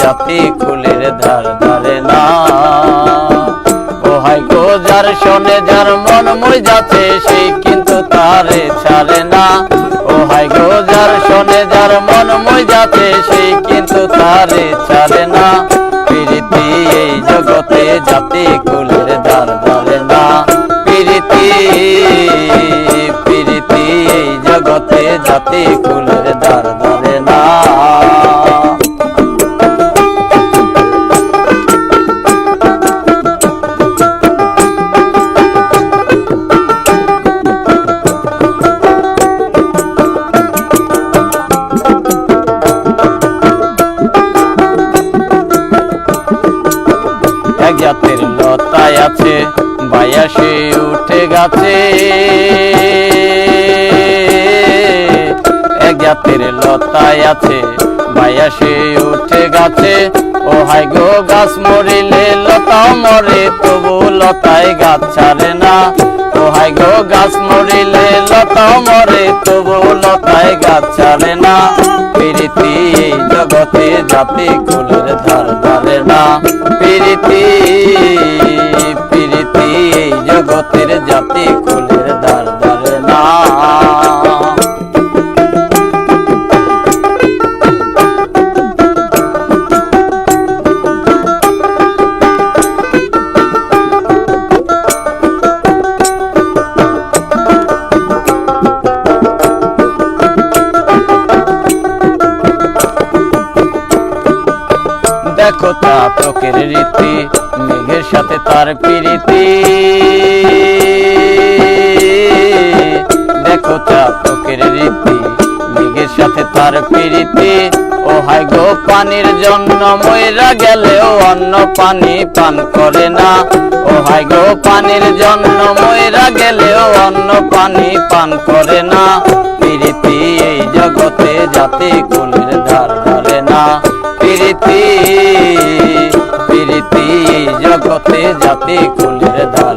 জাতি কুলের ধার ধারে না। ও হাই গো, যার শোনে, যার মন মই যাচ্ছে সেই কিন্তু তারে ছাড়ে না। ও হাই গো, যার শোনে, যার মন মই যাচ্ছে সেই কিন্তু তারে ছাড়ে না। প্রীতি এই জগতে জাতি কুলের ধার ধারে না। প্রীতি প্রীতি এই জগতে জাতি কুলের ধার ধারে এক জাতের লতায় আছে, বায়াসে উঠে গাছে। এক জাতের লতায় আছে, বায়াসে উঠে গাছে। ও হাই গো গাছ মরিলে লতা মরে, তবু লতায় গাছ ছাড়ে না। ও হাই গো গাছ মরিলে লতা মরে, তবু লতায় গাছ ছাড়ে না। প্রীতি এই যাতে কুলের ধার ধারে না। প্রীতি প্রীতি জগতের জাতি দেখো তা তোকের রীতি, মেঘের সাথে তার প্রীতি। দেখো তা তোকের রীতি, মেঘের সাথে তার প্রীতি। ও হাই গো পানির জন্য ময়রা গেলেও অন্য পানি পান করে না। ও হাই গো পানির জন্য ময়রা গেলেও অন্য পানি পান করে না। প্রীতি এই জগতে জাতি কুলের ধার ধারে না। প্রীতি প্রীতি জগতে জাতি কুলের ধার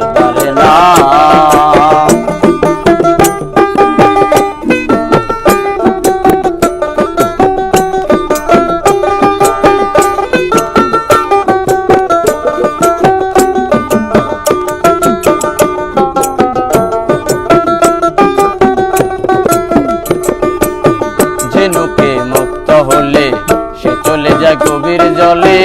গভীর জলে।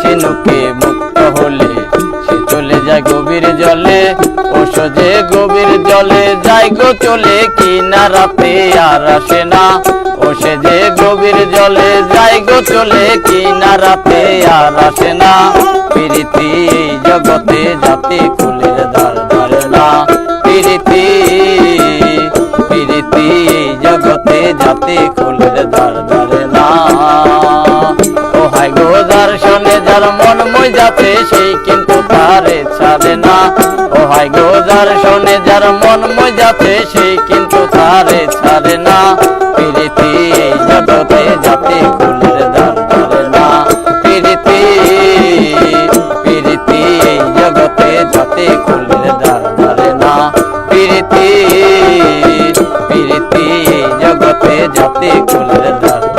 ঝিনুকে মুক্ত হলে সে চলে যায় গভীর জলে। ও সোজে গভীর জলে যাই গো চলে কিনারাতে আর আসে না। ও সে যে গভীর জলে যাই গো চলে কিনারাতে আর আসে না। প্রীতি জগতে জাতি কুলের ধার জাতি কুলের ধার ধারে না ও হাই গো দর্শনে শোনে যার মন মই যাতে, সেই কিন্তু তারে ছাড়ে না ও হাই গো দর্শনে শোনে যার মন মই যাতে, সেই কিন্তু তারে ছাড়ে না जाते कुलदार